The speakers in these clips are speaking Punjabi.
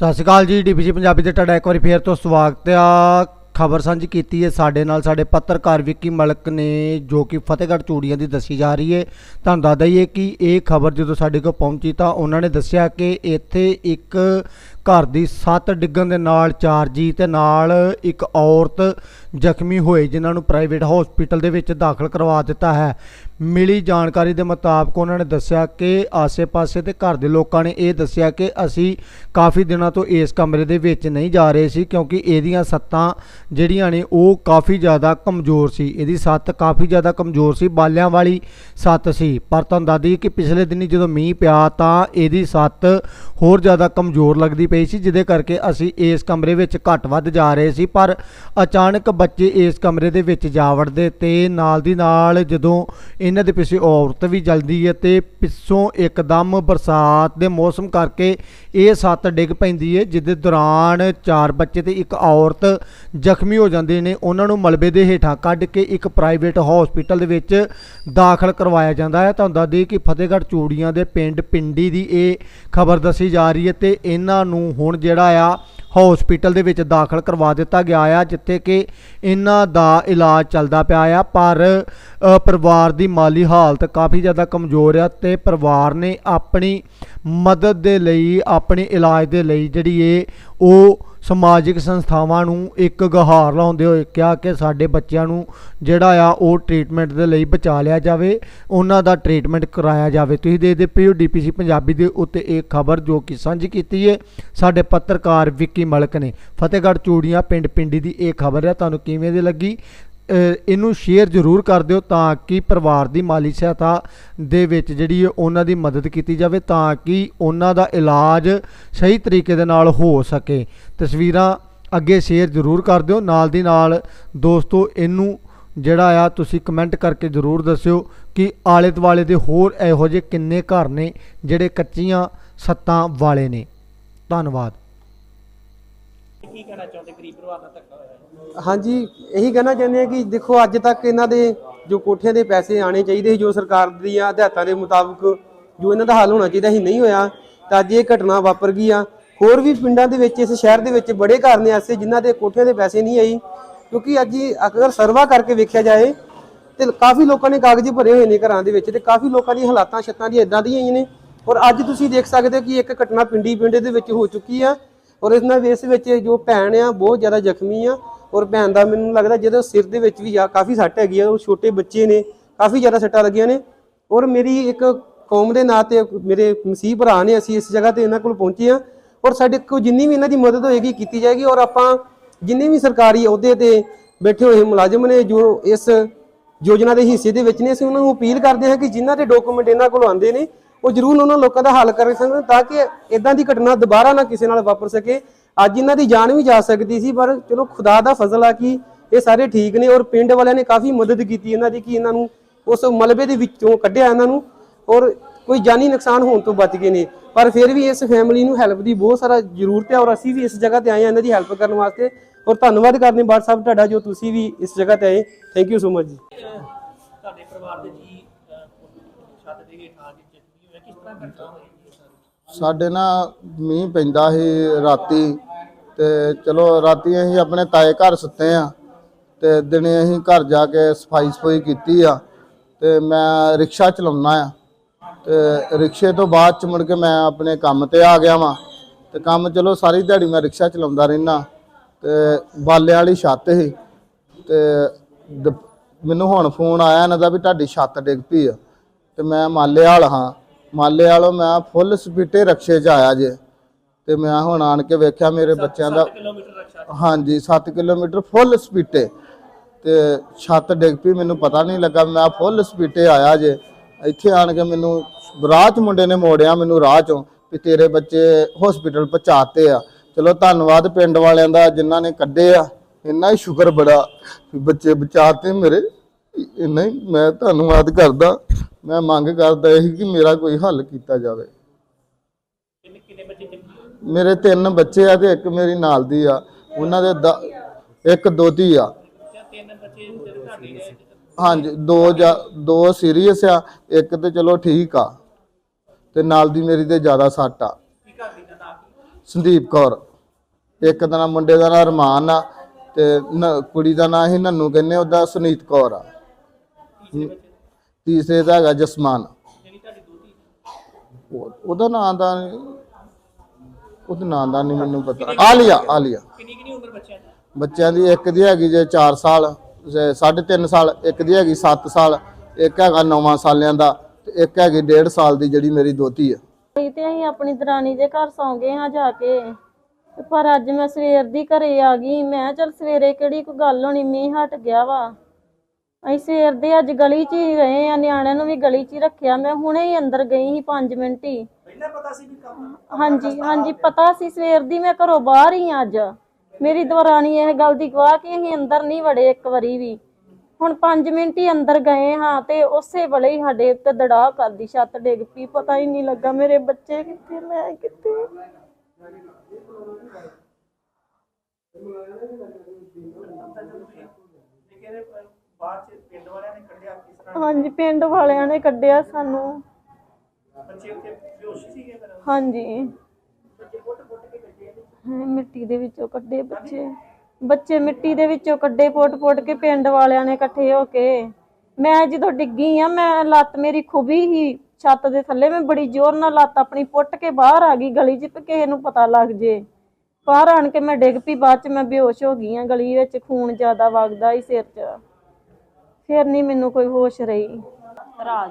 ਸਤਿ ਸ਼੍ਰੀ ਅਕਾਲ ਜੀ, ਡੀਪੀਸੀ ਪੰਜਾਬੀ ਦੇ ਤੁਹਾਡਾ ਇੱਕ ਵਾਰੀ ਫੇਰ ਤੋਂ ਸਵਾਗਤ ਆ। ਖਬਰ ਸਾਂਝੀ ਕੀਤੀ ਹੈ ਸਾਡੇ ਨਾਲ ਸਾਡੇ ਪੱਤਰਕਾਰ ਵਿੱਕੀ ਮਲਕ ਨੇ, ਜੋ ਕਿ ਫਤਿਹਗੜ੍ਹ ਚੂੜੀਆਂ ਦੀ ਦੱਸੀ ਜਾ ਰਹੀ ਹੈ। ਤੁਹਾਨੂੰ ਦੱਸ ਦਈਏ ਕਿ ਇਹ ਖਬਰ ਜਦੋਂ ਸਾਡੇ ਕੋਲ ਪਹੁੰਚੀ ਤਾਂ ਉਹਨਾਂ ਨੇ ਦੱਸਿਆ ਕਿ ਇੱਥੇ ਇੱਕ ਘਰ ਦੀ ਸੱਤ ਡਿੱਗਣ ਦੇ ਨਾਲ ਚਾਰ ਜੀ ਤੇ ਨਾਲ ਇੱਕ ਔਰਤ ਜ਼ਖਮੀ ਹੋਏ ਜਿਨ੍ਹਾਂ ਨੂੰ ਪ੍ਰਾਈਵੇਟ ਹਸਪੀਟਲ ਦੇ ਵਿੱਚ ਦਾਖਲ ਕਰਵਾ ਦਿੱਤਾ ਹੈ। ਮਿਲੀ ਜਾਣਕਾਰੀ ਦੇ ਮੁਤਾਬਕ ਉਹਨਾਂ ਨੇ ਦੱਸਿਆ ਕਿ ਆਸੇ-ਪਾਸੇ ਤੇ ਘਰ ਦੇ ਲੋਕਾਂ ਨੇ ਇਹ ਦੱਸਿਆ ਕਿ ਅਸੀਂ ਕਾਫੀ ਦਿਨਾਂ ਤੋਂ ਇਸ ਕਮਰੇ ਦੇ ਵਿੱਚ ਨਹੀਂ ਜਾ ਰਹੇ ਸੀ ਕਿਉਂਕਿ ਇਹਦੀਆਂ ਸੱਤਾਂ ਜਿਹੜੀਆਂ ਨੇ ਉਹ ਕਾਫੀ ਜ਼ਿਆਦਾ ਕਮਜ਼ੋਰ ਸੀ। ਇਹਦੀ ਸੱਤ ਕਾਫੀ ਜ਼ਿਆਦਾ ਕਮਜ਼ੋਰ ਸੀ, ਬਾਲਿਆਂ ਵਾਲੀ ਸੱਤ ਸੀ। ਪਰ ਤੁਹਾਨੂੰ ਦੱਸ ਦਈਏ ਕਿ ਪਿਛਲੇ ਦਿਨੀ ਜਦੋਂ ਮੀਂਹ ਪਿਆ ਤਾਂ ਇਹਦੀ ਸੱਤ ਹੋਰ ਜ਼ਿਆਦਾ ਕਮਜ਼ੋਰ ਲੱਗਦੀ ਪਈ ਸੀ, ਜਿਹਦੇ ਕਰਕੇ ਅਸੀਂ ਇਸ ਕਮਰੇ ਵਿੱਚ ਘੱਟ ਵੱਧ ਜਾ ਰਹੇ ਸੀ। ਪਰ ਅਚਾਨਕ ਬੱਚੇ ਇਸ ਕਮਰੇ ਦੇ ਵਿੱਚ ਜਾ ਵੜਦੇ ਤੇ ਨਾਲ ਦੀ ਨਾਲ ਜਦੋਂ ਇਹਨਾਂ ਦੇ ਪਿੱਛੇ ਔਰਤ ਵੀ ਜਲਦੀ ਹੈ ਤੇ ਪਿੱਛੋਂ ਇੱਕਦਮ ਬਰਸਾਤ ਦੇ ਮੌਸਮ ਕਰਕੇ ਇਹ ਸੱਤ ਡਿੱਗ ਪੈਂਦੀ ਹੈ, ਜਿਹਦੇ ਦੌਰਾਨ ਚਾਰ ਬੱਚੇ ਤੇ ਇੱਕ ਔਰਤ ਜ਼ਖਮੀ ਹੋ ਜਾਂਦੇ ਨੇ। ਉਹਨਾਂ ਨੂੰ ਮਲਬੇ ਦੇ ਹੇਠਾਂ ਕੱਢ ਕੇ ਇੱਕ ਪ੍ਰਾਈਵੇਟ ਹਸਪੀਟਲ ਦੇ ਵਿੱਚ ਦਾਖਲ ਕਰਵਾਇਆ ਜਾਂਦਾ ਹੈ। ਤੁਹਾਨੂੰ ਦੱਸ ਦਈਏ ਕਿ ਫਤਿਹਗੜ੍ਹ ਚੂੜੀਆਂ ਦੇ ਪਿੰਡ ਪਿੰਡੀ ਦੀ ਇਹ ਖਬਰ ਦੱਸੀ ਜਾ ਰਹੀ ਹੈ ਤੇ ਇਹਨਾਂ ਨੂੰ ਹੁਣ ਜਿਹੜਾ ਆ ਹਸਪੀਟਲ ਦੇ ਵਿੱਚ ਦਾਖਲ ਕਰਵਾ ਦਿੱਤਾ ਗਿਆ ਆ, ਜਿੱਥੇ ਕਿ ਇਹਨਾਂ ਦਾ ਇਲਾਜ ਚੱਲਦਾ ਪਿਆ ਆ। ਪਰ ਪਰਿਵਾਰ ਦੀ ਮਾਲੀ ਹਾਲਤ ਕਾਫੀ ਜ਼ਿਆਦਾ ਕਮਜ਼ੋਰ ਆ ਤੇ ਪਰਿਵਾਰ ਨੇ ਆਪਣੀ ਮਦਦ ਦੇ ਲਈ, ਆਪਣੇ ਇਲਾਜ ਦੇ ਲਈ ਜਿਹੜੀ ਇਹ ਉਹ ਸਮਾਜਿਕ ਸੰਸਥਾਵਾਂ ਨੂੰ ਇੱਕ ਗਹਾਰ ਲਾਉਂਦੇ ਹੋਏ ਕਿਹਾ ਕਿ ਸਾਡੇ ਬੱਚਿਆਂ ਨੂੰ ਜਿਹੜਾ ਆ ਉਹ ਟ੍ਰੀਟਮੈਂਟ ਦੇ ਲਈ ਬਚਾ ਲਿਆ ਜਾਵੇ, ਉਹਨਾਂ ਦਾ ਟ੍ਰੀਟਮੈਂਟ ਕਰਾਇਆ ਜਾਵੇ। ਤੁਸੀਂ ਦੇਖਦੇ ਪਏ ਡੀਪੀਸੀ ਪੰਜਾਬੀ ਦੇ ਉੱਤੇ ਇਹ ਖਬਰ ਜੋ ਕਿ ਸਾਂਝੀ ਕੀਤੀ ਹੈ। ਸਾਡੇ ਪੱਤਰਕਾਰ ਵਿੱਕੀ ਮਲਕ ਨੇ। ਫਤਿਹਗੜ੍ਹ ਚੂੜੀਆਂ ਪਿੰਡ ਪਿੰਡੀ ਦੀ ਇਹ ਖਬਰ ਹੈ ਤੁਹਾਨੂੰ ਕਿਵੇਂ ਦੀ ਲੱਗੀ? ਇਹਨੂੰ ਸ਼ੇਅਰ ਜ਼ਰੂਰ ਕਰ ਦਿਓ ਤਾਂ ਕਿ ਪਰਿਵਾਰ ਦੀ ਮਾਲੀ ਸਹਾਇਤਾ ਦੇ ਵਿੱਚ ਜਿਹੜੀ ਉਹਨਾਂ ਦੀ ਮਦਦ ਕੀਤੀ ਜਾਵੇ ਤਾਂ ਕਿ ਉਹਨਾਂ ਦਾ ਇਲਾਜ ਸਹੀ ਤਰੀਕੇ ਦੇ ਨਾਲ ਹੋ ਸਕੇ। ਤਸਵੀਰਾਂ ਅੱਗੇ ਸ਼ੇਅਰ ਜ਼ਰੂਰ ਕਰ ਦਿਓ। ਨਾਲ ਦੀ ਨਾਲ ਦੋਸਤੋ, ਇਹਨੂੰ ਜਿਹੜਾ ਆ ਤੁਸੀਂ ਕਮੈਂਟ ਕਰਕੇ ਜ਼ਰੂਰ ਦੱਸਿਓ ਕਿ ਆਲੇ ਦੁਆਲੇ ਦੇ ਹੋਰ ਇਹੋ ਜਿਹੇ ਕਿੰਨੇ ਘਰ ਨੇ ਜਿਹੜੇ ਕੱਚੀਆਂ ਸੱਤਾਂ ਵਾਲੇ ਨੇ। ਧੰਨਵਾਦ। ਕੀ ਕਹਿਣਾ ਚਾਹੁੰਦੇ ਗਰੀਬ ਪਰਿਵਾਰ ਨਾਲ ਧੱਕਾ ਹੋਇਆ? ਹਾਂਜੀ, ਇਹੀ ਕਹਿਣਾ ਚਾਹੁੰਦੇ ਆ ਕਿ ਦੇਖੋ, ਅੱਜ ਤੱਕ ਇਹਨਾਂ ਦੇ ਜੋ ਕੋਠਿਆਂ ਦੇ ਪੈਸੇ ਆਣੇ ਚਾਹੀਦੇ ਸੀ, ਜੋ ਸਰਕਾਰ ਦੀਆਂ ਹਦਾਇਤਾਂ ਦੇ ਮੁਤਾਬਕ ਜੋ ਇਹਨਾਂ ਦਾ ਹੱਲ ਹੋਣਾ ਚਾਹੀਦਾ ਸੀ, ਨਹੀਂ ਹੋਇਆ, ਤਾਂ ਅੱਜ ਇਹ ਘਟਨਾ ਵਾਪਰ ਗਈ ਆ। ਹੋਰ ਵੀ ਪਿੰਡਾਂ ਦੇ ਵਿੱਚ, ਇਸ ਸ਼ਹਿਰ ਦੇ ਵਿੱਚ ਬੜੇ ਘਰ ਨੇ ਐਸੇ ਜਿਨ੍ਹਾਂ ਦੇ ਕੋਠਿਆਂ ਦੇ ਪੈਸੇ ਨਹੀਂ ਆਈ, ਕਿਉਂਕਿ ਅੱਜ ਅਗਰ ਸਰਵਾ ਕਰਕੇ ਵੇਖਿਆ ਜਾਏ, ਤੇ ਕਾਫੀ ਲੋਕਾਂ ਨੇ ਕਾਗਜ਼ ਭਰੇ ਹੋਏ ਨੇ ਘਰਾਂ ਦੇ ਵਿੱਚ, ਤੇ ਕਾਫੀ ਲੋਕਾਂ ਦੀ ਹਾਲਾਤਾਂ, ਛੱਤਾਂ ਦੀ ਇਦਾਂ ਦੀਆਂ ਹੀ ਨੇ। ਔਰ ਅੱਜ ਤੁਸੀਂ ਦੇਖ ਸਕਦੇ ਹੋ ਕਿ ਇੱਕ ਘਟਨਾ ਪਿੰਡੀ ਪਿੰਡ ਦੇ ਵਿੱਚ ਹੋ ਚੁੱਕੀ ਆ। ਔਰ ਇਸ ਨਾਲ ਇਸ ਵਿੱਚ ਜੋ ਭੈਣ ਆ, ਬਹੁਤ ਜ਼ਿਆਦਾ ਜ਼ਖਮੀ ਆ ਔਰ ਭੈਣ ਦਾ ਮੈਨੂੰ ਲੱਗਦਾ ਜਿਹਦੇ ਸਿਰ ਦੇ ਵਿੱਚ ਵੀ ਆ, ਕਾਫੀ ਸੱਟ ਹੈਗੀ ਆ, ਉਹ ਛੋਟੇ ਬੱਚੇ ਨੇ, ਕਾਫੀ ਜ਼ਿਆਦਾ ਸੱਟਾਂ ਲੱਗੀਆਂ ਨੇ ਔਰ ਮੇਰੀ ਇੱਕ ਕੌਮ ਦੇ ਨਾਂ ਤੇ ਮੇਰੇ ਮਸੀਹ ਭਰਾ ਨੇ ਅਸੀਂ ਇਸ ਜਗ੍ਹਾ ਤੇ ਇਹਨਾਂ ਕੋਲ ਪਹੁੰਚੇ ਆ ਔਰ ਸਾਡੇ ਕੋਲ ਜਿੰਨੀ ਵੀ ਇਹਨਾਂ ਦੀ ਮਦਦ ਹੋਏਗੀ, ਕੀਤੀ ਜਾਏਗੀ ਔਰ ਆਪਾਂ ਜਿੰਨੇ ਵੀ ਸਰਕਾਰੀ ਅਹੁਦੇ ਤੇ ਬੈਠੇ ਹੋਏ ਮੁਲਾਜ਼ਮ ਨੇ ਜੋ ਇਸ ਯੋਜਨਾ ਦੇ ਹਿੱਸੇ ਦੇ ਵਿੱਚ ਨੇ, ਅਸੀਂ ਉਹਨਾਂ ਨੂੰ ਅਪੀਲ ਕਰਦੇ ਹਾਂ ਕਿ ਜਿਨ੍ਹਾਂ ਦੇ ਡਾਕੂਮੈਂਟ ਇਹਨਾਂ ਕੋਲ ਆਉਂਦੇ ਨੇ ਉਹ ਜ਼ਰੂਰ ਉਹਨਾਂ ਲੋਕਾਂ ਦਾ ਹੱਲ ਕਰ ਸਕਣ ਤਾਂ ਕਿ ਇਦਾਂ ਦੀ ਘਟਨਾ ਦੁਬਾਰਾ ਨਾ ਕਿਸੇ ਨਾਲ ਵਾਪਰ ਸਕੇ। ਅੱਜ ਇਹਨਾਂ ਦੀ ਜਾਨ ਵੀ ਜਾ ਸਕਦੀ ਸੀ, ਪਰ ਚਲੋ ਖੁਦਾ ਦਾ ਫਜ਼ਲ ਆ ਕਿ ਇਹ ਸਾਰੇ ਠੀਕ ਨੇ ਔਰ ਪਿੰਡ ਵਾਲਿਆਂ ਨੇ ਕਾਫੀ ਮਦਦ ਕੀਤੀ ਇਹਨਾਂ ਦੀ ਕਿ ਇਹਨਾਂ ਨੂੰ ਉਸ ਮਲਬੇ ਦੇ ਵਿੱਚੋਂ ਕੱਢਿਆ ਇਹਨਾਂ ਨੂੰ ਔਰ ਕੋਈ ਜਾਨੀ ਨੁਕਸਾਨ ਹੋਣ ਤੋਂ ਬਚ ਗਏ ਨੇ। ਪਰ ਫਿਰ ਵੀ ਇਸ ਫੈਮਿਲੀ ਨੂੰ ਹੈਲਪ ਦੀ ਬਹੁਤ ਸਾਰਾ ਜ਼ਰੂਰਤ ਹੈ ਔਰ ਅਸੀਂ ਵੀ ਇਸ ਜਗ੍ਹਾ ਤੇ ਆਏ ਹਾਂ ਇਹਨਾਂ ਦੀ ਹੈਲਪ ਕਰਨ ਵਾਸਤੇ। ਔਰ ਧੰਨਵਾਦ ਕਰਦੇ ਬਾਦ ਸਾਹਿਬ ਤੁਹਾਡਾ ਜੋ ਤੁਸੀਂ ਵੀ ਇਸ ਜਗ੍ਹਾ ਤੇ ਆਏ। ਥੈਂਕ ਯੂ ਸੋ ਮਚ ਜੀ। ਤੁਹਾਡੇ ਪਰਿਵਾਰ ਦੇ ਜੀ ਛੱਤ ਦੇ ਹੇਠਾਂ ਆ ਸਾਡੇ ਨਾ ਮੀਂਹ ਪੈਂਦਾ ਸੀ ਰਾਤੀ ਤੇ ਚਲੋ ਰਾਤੀ ਅਸੀਂ ਆਪਣੇ ਤਾਏ ਘਰ ਸੁੱਤੇ ਆ ਤੇ ਦਿਨੇ ਅਸੀਂ ਘਰ ਜਾ ਕੇ ਸਫ਼ਾਈ ਸਫ਼ਾਈ ਕੀਤੀ ਆ ਤੇ ਮੈਂ ਰਿਕਸ਼ਾ ਚਲਾਉਣਾ ਆ ਤੇ ਰਿਕਸ਼ੇ ਤੋਂ ਬਾਅਦ ਚ ਮੁੜ ਕੇ ਮੈਂ ਆਪਣੇ ਕੰਮ ਤੇ ਆ ਗਿਆ ਵਾਂ ਤੇ ਕੰਮ ਚਲੋ ਸਾਰੀ ਦਿਹਾੜੀ ਮੈਂ ਰਿਕਸ਼ਾ ਚਲਾਉਂਦਾ ਰਹਿਣਾ ਤੇ ਬਾਲੇ ਵਾਲੀ ਛੱਤ ਸੀ ਤੇ ਦ- ਮੈਨੂੰ ਹੁਣ ਫੋਨ ਆਇਆ ਇਹਨਾਂ ਦਾ ਵੀ ਤੁਹਾਡੀ ਛੱਤ ਡਿੱਗ ਪਈ ਆ ਤੇ ਮੈਂ ਮਾਲੇ ਵਾਲ ਹਾਂ ਮਾਲੇ ਵਾਲੋਂ ਮੈਂ ਫੁੱਲ ਸਪੀਟੇ ਰਕਸ਼ੇ 'ਚ ਆਇਆ ਜੇ। ਤੇ ਮੈਂ ਹੁਣ ਆਣ ਕੇ ਵੇਖਿਆ ਮੇਰੇ ਬੱਚਿਆਂ ਦਾ। ਹਾਂਜੀ 7 ਕਿਲੋਮੀਟਰ ਫੁੱਲ ਸਪੀਟੇ ਤੇ। ਛੱਤ ਡਿੱਗ ਪਈ ਮੈਨੂੰ ਪਤਾ ਨਹੀਂ ਲੱਗਾ। ਮੈਂ ਫੁੱਲ ਸਪੀਟੇ ਆਇਆ ਜੇ। ਇੱਥੇ ਆਣ ਕੇ ਮੈਨੂੰ ਰਾਹ 'ਚ ਮੁੰਡੇ ਨੇ ਮੋੜਿਆ ਮੈਨੂੰ ਰਾਹ 'ਚੋਂ ਵੀ ਤੇਰੇ ਬੱਚੇ ਹਸਪੀਟਲ ਪਹੁੰਚਾਤੇ ਆ। ਚਲੋ ਧੰਨਵਾਦ ਪਿੰਡ ਵਾਲਿਆਂ ਦਾ ਜਿਨ੍ਹਾਂ ਨੇ ਕੱਢੇ ਆ। ਇੰਨਾ ਹੀ ਸ਼ੁਕਰ ਬੜਾ ਬੱਚੇ ਬਚਾਤੇ ਮੇਰੇ। ਇੰਨਾ ਹੀ ਮੈਂ ਧੰਨਵਾਦ ਕਰਦਾ। ਮੈਂ ਮੰਗ ਕਰਦਾ ਇਹ ਕਿ ਮੇਰਾ ਕੋਈ ਹੱਲ ਕੀਤਾ ਜਾਵੇ। ਮੇਰੇ ਤਿੰਨ ਬੱਚੇ ਆ ਤੇ ਇੱਕ ਮੇਰੀ ਨਾਲ ਦੀ ਆ। ਉਹਨਾਂ ਦੇ ਦ- ਇੱਕ ਦੋਤੀ ਆ। ਹਾਂਜੀ, ਦੋ ਜਾਂ, ਦੋ ਸੀਰੀਅਸ ਆ, ਇੱਕ ਤੇ ਚਲੋ ਠੀਕ ਆ। ਤੇ ਨਾਲ ਦੀ ਮੇਰੀ ਤੇ ਜ਼ਿਆਦਾ ਸੱਟ ਆ। ਸੰਦੀਪ ਕੌਰ, ਇੱਕ ਦਾ ਨਾਮ ਮੁੰਡੇ ਦਾ ਨਾਮ ਰਮਾਨ ਆ ਤੇ ਨ- ਕੁੜੀ ਦਾ ਨਾਮ ਹੀ ਨੰਨੂ ਕਹਿੰਦੇ ਉਹਦਾ ਸੁਨੀਤ ਕੌਰ ਆ। ਤੀਸਰੇ ਦਾ ਹੈਗਾ ਜਸਮਾਨ। ਉਹ- ਉਹਦਾ ਨਾਮ ਦਾ ਉਹਦਾ ਨਾਮ ਦਾ ਨਹੀਂ ਮੈਨੂੰ ਪਤਾ। ਆਲੀਆ ਆਲੀਆ। ਕਿੰਨੀ ਕਿੰਨੀ ਉਮਰ ਬੱਚਿਆਂ ਦੀ? ਬੱਚਿਆਂ ਦੀ ਇੱਕ ਦੀ ਹੈਗੀ ਜੇ 4 ਸਾਲ 3.5 ਸਾਲ ਇੱਕ ਦੀ ਹੈਗੀ 7 ਸਾਲ ਇੱਕ ਹੈਗਾ 9 ਸਾਲਿਆਂ ਦਾ ਤੇ ਇੱਕ ਹੈਗੀ 1.5 ਸਾਲ ਦੀ ਜਿਹੜੀ ਮੇਰੀ ਦੋਤੀ ਆ। ਅਸੀਂ ਤੇ ਅਸੀਂ ਆਪਣੀ ਦਰਾਣੀ ਦੇ ਘਰ ਸੌਂ ਗਏ ਹਾਂ ਜਾ ਕੇ। ਤੇ ਪਰ ਅੱਜ ਮੈਂ ਸਵੇਰ ਦੀ ਘਰੇ ਆ ਗਈ। ਮੈਂ ਕਿਹਾ ਚੱਲ ਸਵੇਰੇ ਕਿਹੜੀ ਕੋਈ ਗੱਲ ਹੋਣੀ ਮੀਂਹ ਹਟ ਗਿਆ ਵਾ। ਅਸੀਂ ਸਵੇਰ ਦੇ ਅੱਜ ਗਲੀ 'ਚ ਹੀ ਰਹੇ ਆ ਨਿਆਣਿਆਂ ਨੂੰ ਵੀ ਗਲੀ 'ਚ ਹੀ ਰੱਖਿਆ। ਮੈਂ ਹੁਣੇ ਹੀ ਅੰਦਰ ਗਈ ਸੀ 5 ਮਿੰਟ ਹੀ। ਪਹਿਲਾਂ ਪਤਾ ਸੀ ਵੀ ਕੰਮ ਹਾਂਜੀ ਹਾਂਜੀ ਪਤਾ ਸੀ ਸਵੇਰ ਦੀ ਮੈਂ ਘਰੋਂ ਬਾਹਰ ਹੀ ਆਂ ਅੱਜ। ਮੇਰੀ ਦਰਾਣੀ ਇਹ ਗੱਲ ਦੀ ਗਵਾਹ ਕਿ ਅਸੀਂ ਅੰਦਰ ਨਹੀਂ ਵੜੇ ਇੱਕ ਵਾਰੀ ਵੀ। ਹੁਣ 5 ਮਿੰਟ ਹੀ ਅੰਦਰ ਗਏ ਹਾਂ ਤੇ ਉਸੇ ਵੇਲੇ ਹੀ ਸਾਡੇ ਉੱਤੇ ਦੜਾ ਕਰਦੀ ਛੱਤ ਡਿੱਗ ਪਈ। ਪਤਾ ਹੀ ਨਹੀਂ ਲੱਗਾ ਮੇਰੇ ਬੱਚੇ ਕਿੱਥੇ ਮੈਂ ਕਿੱਥੇ? ਬਾਅਦ ਚ ਪਿੰਡ ਵਾਲਿਆਂ ਨੇ ਕੱਢਿਆ ਕਿਸ ਤਰ੍ਹਾਂ? ਹਾਂਜੀ ਪਿੰਡ ਵਾਲਿਆਂ ਨੇ ਕੱਢਿਆ ਸਾਨੂੰ। ਬੱਚੇ ਉੱਥੇ ਬੇਹੋਸ਼ ਸੀਗੇ ਫਿਰ? ਹਾਂਜੀ। ਹਾਂ, ਮਿੱਟੀ ਦੇ ਵਿੱਚੋਂ ਕੱਢੇ ਬੱਚੇ। ਬੱਚੇ ਮਿੱਟੀ ਦੇ ਵਿੱਚੋਂ ਕੱਢੇ ਪੁੱਟ-ਪੁੱਟ ਕੇ ਪਿੰਡ ਵਾਲਿਆਂ ਨੇ ਇਕੱਠੇ ਹੋ ਕੇ। ਮੈਂ ਜਦੋਂ ਡਿੱਗੀ ਆ ਮੈਂ ਲੱਤ ਮੇਰੀ ਖੁਬੀ ਹੀ ਛੱਤ ਦੇ ਥੱਲੇ। ਮੈਂ ਬੜੀ ਜ਼ੋਰ ਨਾਲ ਲੱਤ ਆਪਣੀ ਪੁੱਟ ਕੇ ਬਾਹਰ ਆ ਗਈ ਗਲੀ 'ਚ ਵੀ ਕਿਸੇ ਨੂੰ ਪਤਾ ਲੱਗ ਜੇ। ਬਾਹਰ ਆਣ ਕੇ ਮੈਂ ਡਿੱਗ ਪਈ ਬਾਅਦ 'ਚ ਮੈਂ ਬੇਹੋਸ਼ ਹੋ ਗਈ ਆ ਗਲੀ ਵਿੱਚ ਖੂਨ ਜ਼ਿਆਦਾ ਵਗਦਾ ਸੀ ਸਿਰ 'ਚ। ਫਿਰ ਨਹੀਂ ਮੈਨੂੰ ਕੋਈ ਹੋਸ਼ ਰਹੀ। ਰਾਜ।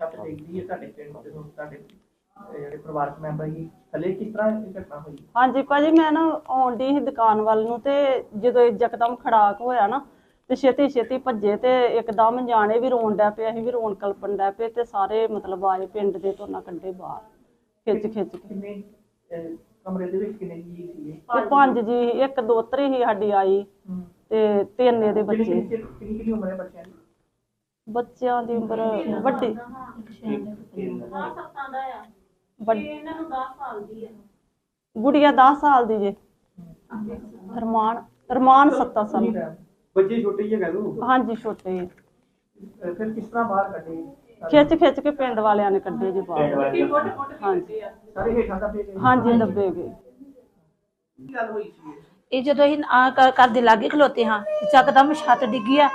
ਛੱਤ ਡਿੱਗਦੀ ਹੈ ਤੁਹਾਡੇ ਪਿੰਡ ਤੇ ਹੁਣ ਤੁਹਾਡੇ ਅਹ, ਜਿਹੜੇ ਪਰਿਵਾਰਕ ਮੈਂਬਰ ਸੀ ਥੱਲੇ ਕਿਸ ਤਰ੍ਹਾਂ ਇਹ ਘਟਨਾ ਹੋਈ? ਹਾਂਜੀ ਭਾਜੀ ਮੈਂ ਨਾ ਆਉਣ ਡਈ ਸੀ ਦੁਕਾਨ ਵੱਲ ਨੂੰ ਤੇ ਜਦੋਂ ਯਕਦਮ ਖੜਾਕ ਹੋਇਆ ਨਾ ਤੇ ਛੇਤੀ ਛੇਤੀ ਭੱਜੇ ਤੇ ਇੱਕਦਮ ਜਾਣੇ ਵੀ ਰੋਣ ਡੈ ਪਏ ਅਸੀਂ ਵੀ ਰੋਣ ਕਲਪਣ ਡੈ ਪਏ ਤੇ ਸਾਰੇ ਮਤਲਬ ਆਏ ਪਿੰਡ ਦੇ ਤੋਂ ਨਾ ਕੱਢੇ ਬਾਹਰ ਖਿੱਚ ਖਿੱਚ ਕੇ। ਕਿੰਨੇ ਅਹ, ਕਮਰੇ ਦੇ ਵਿੱਚ ਕਿੰਨੇ ਜੀ ਸੀਗੇ? ਤੇ ਪੰਜ ਜੀ ਇੱਕ ਦੋਤਰੀ ਹੀ ਸਾਡੀ ਆਈ। ਹਮ। ਤੇ ਤਿੰਨ ਇਹਦੇ ਬੱਚੇ। ਕਿੰਨੀ ਕਿੰਨੀ ਕਿੰਨੀ ਉਮਰ ਹੈ ਬੱਚਿਆਂ ਦੀ? ਬੱਚਿਆਂ ਦੀ ਉਮਰ ਵੱਡੀ। ਇਹਨਾਂ ਨੂੰ 10 ਸਾਲ ਦੀ ਹੈ ਗੁੜੀਆ 10 ਸਾਲ ਦੀ ਜੇ। ਰਮਾਨ ਰਮਾਨ 7 ਸਾਲ। ਬੱਚੇ ਛੋਟੇ ਹੀ ਹੈਗਾ ਲੋ ਹਾਂਜੀ ਛੋਟੇ ਜਿਹੇ। ਫਿਰ ਕਿਸ ਤਰ੍ਹਾਂ ਬਾਹਰ ਕੱਢੇ? ਖਿੱਚ ਖਿੱਚ ਕੇ ਪਿੰਡ ਵਾਲਿਆਂ ਨੇ ਕੱਢੇ ਜੀ ਬਾਹਰ। ਹਾਂਜੀ। ਸਾਰੇ ਹੇਠਾਂ ਦਾ ਪੇ ਗਏ। ਹਾਂਜੀ ਦੱਬੇ ਗਏ। ਕੀ ਗੱਲ ਹੋਈ ਸੀ ਇਹ? ਇਹ ਜਦੋਂ ਅਸੀਂ ਆ ਘਰ ਦੇ ਲਾਗੇ ਖਲੋਤੇ ਹਾਂ ਚੱਕਦਮ ਛੱਤ ਡਿੱਗੀ ਆ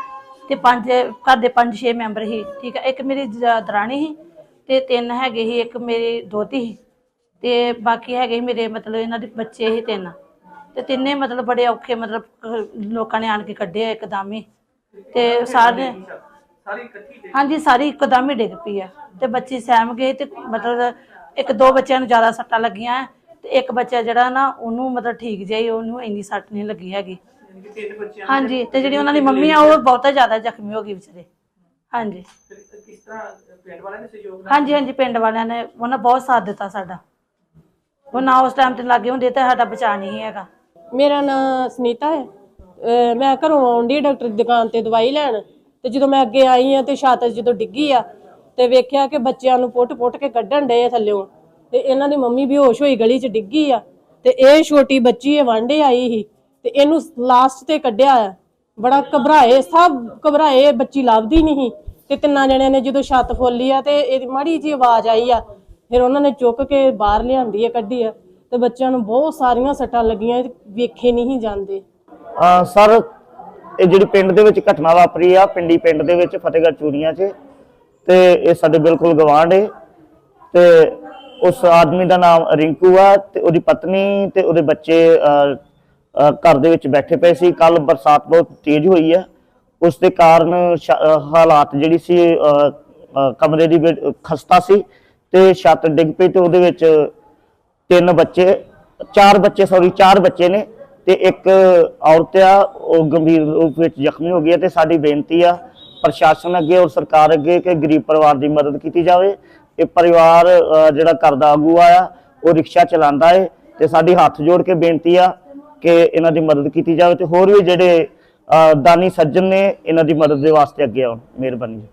ਤੇ ਪੰਜ ਘਰ ਦੇ ਪੰਜ ਛੇ ਮੈਂਬਰ ਸੀ ਠੀਕ ਆ ਇੱਕ ਮੇਰੀ ਜ- ਦਰਾਣੀ ਸੀ ਤੇ ਤਿੰਨ ਹੈਗੇ ਸੀ ਇੱਕ ਮੇਰੀ ਦੋਤੀ ਸੀ ਤੇ ਬਾਕੀ ਹੈਗੇ ਸੀ ਮੇਰੇ ਮਤਲਬ ਇਹਨਾਂ ਦੇ ਬੱਚੇ ਸੀ ਤਿੰਨ ਤੇ ਤਿੰਨੇ ਮਤਲਬ ਬੜੇ ਔਖੇ ਮਤਲਬ ਅਹ, ਲੋਕਾਂ ਨੇ ਆਣ ਕੇ ਕੱਢੇ ਇੱਕਦਮ ਹੀ ਤੇ ਸਾਰੇ ਸਾਰੀ ਇਕੱਠੀ ਡਿੱਗ ਹਾਂਜੀ ਸਾਰੀ ਇੱਕਦਮ ਹੀ ਡਿੱਗ ਪਈ ਆ ਤੇ ਬੱਚੇ ਸਹਿਮ ਗਏ ਤੇ ਮਤਲਬ ਇੱਕ ਦੋ ਬੱਚਿਆਂ ਨੂੰ ਜ਼ਿਆਦਾ ਸੱਟਾਂ ਲੱਗੀਆਂ ਤੇ ਇੱਕ ਬੱਚਾ ਜਿਹੜਾ ਨਾ ਉਹਨੂੰ ਮਤਲਬ ਠੀਕ ਜਿਹਾ ਹੀ ਉਹਨੂੰ ਇੰਨੀ ਸੱਟ ਨਹੀਂ ਲੱਗੀ ਹੈਗੀ। ਯਾਨੀ ਕਿ ਤਿੰਨ ਬੱਚਿਆਂ ਹਾਂਜੀ ਤੇ ਜਿਹੜੀ ਉਹਨਾਂ ਦੀ ਮੰਮੀ ਆ ਉਹ ਬਹੁਤਾ ਜ਼ਿਆਦਾ ਜ਼ਖਮੀ ਹੋ ਗਈ ਵਿਚਾਰੇ। ਹਾਂਜੀ। ਫਿਰ ਕਿਸ ਤਰ੍ਹਾਂ ਪਿੰਡ ਵਾਲਿਆਂ ਨੇ ਸਹਿਯੋਗ ਨਾਲ? ਹਾਂਜੀ ਹਾਂਜੀ ਪਿੰਡ ਵਾਲਿਆਂ ਨੇ ਉਹਨਾਂ ਬਹੁਤ ਸਾਥ ਦਿੱਤਾ ਸਾਡਾ। ਉਹ ਨਾ ਉਸ ਟਾਈਮ ਤੇ ਲੱਗੇ ਹੁੰਦੇ ਤਾਂ ਸਾਡਾ ਬਚਾ ਨਹੀਂ ਹੈਗਾ। ਮੇਰਾ ਨਾਮ ਸੁਨੀਤਾ ਹੈ। ਅਹ ਮੈਂ ਘਰੋਂ ਆਉਂਦੀ ਡਾਕਟਰ ਦੀ ਦੁਕਾਨ ਤੇ ਦਵਾਈ ਲੈਣ। ਤੇ ਜਦੋਂ ਮੈਂ ਅੱਗੇ ਆਈ ਆ ਤੇ ਛੱਤ ਜਦੋਂ ਡਿੱਗੀ ਆ ਤੇ ਵੇਖਿਆ ਕਿ ਬੱਚਿਆਂ ਨੂੰ ਪੁੱਟ-ਪੁੱਟ ਕੇ ਕੱਢਣ ਡਏ ਆ ਥੱਲਿਓਂ। ਤੇ ਇਹਨਾਂ ਦੀ ਮੰਮੀ ਬੇਹੋਸ਼ ਹੋਈ, ਗਲੀ 'ਚ ਡਿੱਗੀ ਆ। ਤੇ ਇਹ ਛੋਟੀ ਬੱਚੀ ਇਹ ਵਾਂਡੇ ਆਈ ਸੀ ਤੇ ਇਹਨੂੰ ਲਾਸਟ ਤੇ ਕੱਢਿਆ ਆ। ਬੜਾ ਘਬਰਾਏ, ਸਭ ਘਬਰਾਏ ਬੱਚੀ ਲੱਭਦੀ ਨਹੀਂ ਤੇ ਤਿੰਨਾਂ ਜਣਿਆਂ ਨੇ ਜਦੋਂ ਛੱਤ ਫੋਲੀ ਆ ਤੇ ਇਹਦੀ ਮਾੜੀ ਜੀ ਆਵਾਜ਼ ਆਈ ਆ। ਫਿਰ ਉਹਨਾਂ ਨੇ ਚੁੱਕ ਕੇ ਬਾਹਰ ਲਿਆਂਦੀ ਆ, ਕੱਢੀ ਆ। ਤੇ ਬੱਚਿਆਂ ਨੂੰ ਬਹੁਤ ਸਾਰੀਆਂ ਸੱਟਾਂ ਲੱਗੀਆਂ ਵੇਖੇ ਨਹੀਂ ਜਾਂਦੇ। ਅਹ ਸਰ, ਇਹ ਜਿਹੜੀ ਪਿੰਡ ਦੇ ਵਿੱਚ ਘਟਨਾ ਵਾਪਰੀ ਆ, ਪਿੰਡੀ ਪਿੰਡ ਦੇ ਵਿੱਚ ਫਤਿਹਗੜ੍ਹ ਚੂੜੀਆਂ 'ਚ, ਤੇ ਇਹ ਸਾਡੇ ਬਿਲਕੁਲ ਗਵਾਂਢ ਏ। ਤੇ ਉਸ ਆਦਮੀ ਦਾ ਨਾਮ ਰਿੰਕੂ ਆ ਤੇ ਉਹਦੀ ਪਤਨੀ ਤੇ ਉਹਦੇ ਬੱਚੇ ਘਰ ਦੇ ਵਿੱਚ ਬੈਠੇ ਪਏ ਸੀ। ਕੱਲ ਬਰਸਾਤ ਬਹੁਤ ਤੇਜ਼ ਹੋਈ ਆ। ਉਸ ਦੇ ਕਾਰਨ ਹਾਲਾਤ ਜਿਹੜੀ ਸੀ ਕਮਰੇ ਦੀ ਖਸਤਾ ਸੀ ਤੇ ਛੱਤ ਡਿੱਗ ਪਈ ਤੇ ਉਹਦੇ ਵਿੱਚ ਤਿੰਨ ਬੱਚੇ, ਚਾਰ ਬੱਚੇ ਸੌਰੀ ਚਾਰ ਬੱਚੇ ਨੇ ਤੇ ਇੱਕ ਔਰਤ ਆ, ਉਹ ਗੰਭੀਰ ਰੂਪ ਵਿੱਚ ਜ਼ਖਮੀ ਹੋ ਗਈ ਹੈ ਤੇ ਸਾਡੀ ਬੇਨਤੀ ਆ ਪ੍ਰਸ਼ਾਸਨ ਅੱਗੇ ਔਰ ਸਰਕਾਰ ਅੱਗੇ ਕਿ ਗਰੀਬ ਪਰਿਵਾਰ ਦੀ ਮਦਦ ਕੀਤੀ ਜਾਵੇ। ਇਹ ਪਰਿਵਾਰ ਅਹ, ਜਿਹੜਾ ਘਰ ਦਾ ਆਗੂ ਆ ਉਹ ਰਿਕਸ਼ਾ ਚਲਾਉਂਦਾ ਏ ਤੇ ਸਾਡੀ ਹੱਥ ਜੋੜ ਕੇ ਬੇਨਤੀ ਆ ਕਿ ਇਹਨਾਂ ਦੀ ਮਦਦ ਕੀਤੀ ਜਾਵੇ ਤੇ ਹੋਰ ਵੀ ਜਿਹੜੇ ਅਹ, ਦਾਨੀ ਸੱਜਣ ਨੇ ਇਹਨਾਂ ਦੀ ਮਦਦ ਦੇ ਵਾਸਤੇ ਅੱਗੇ ਆਉਣ। ਮਿਹਰਬਾਨੀ ਜੀ।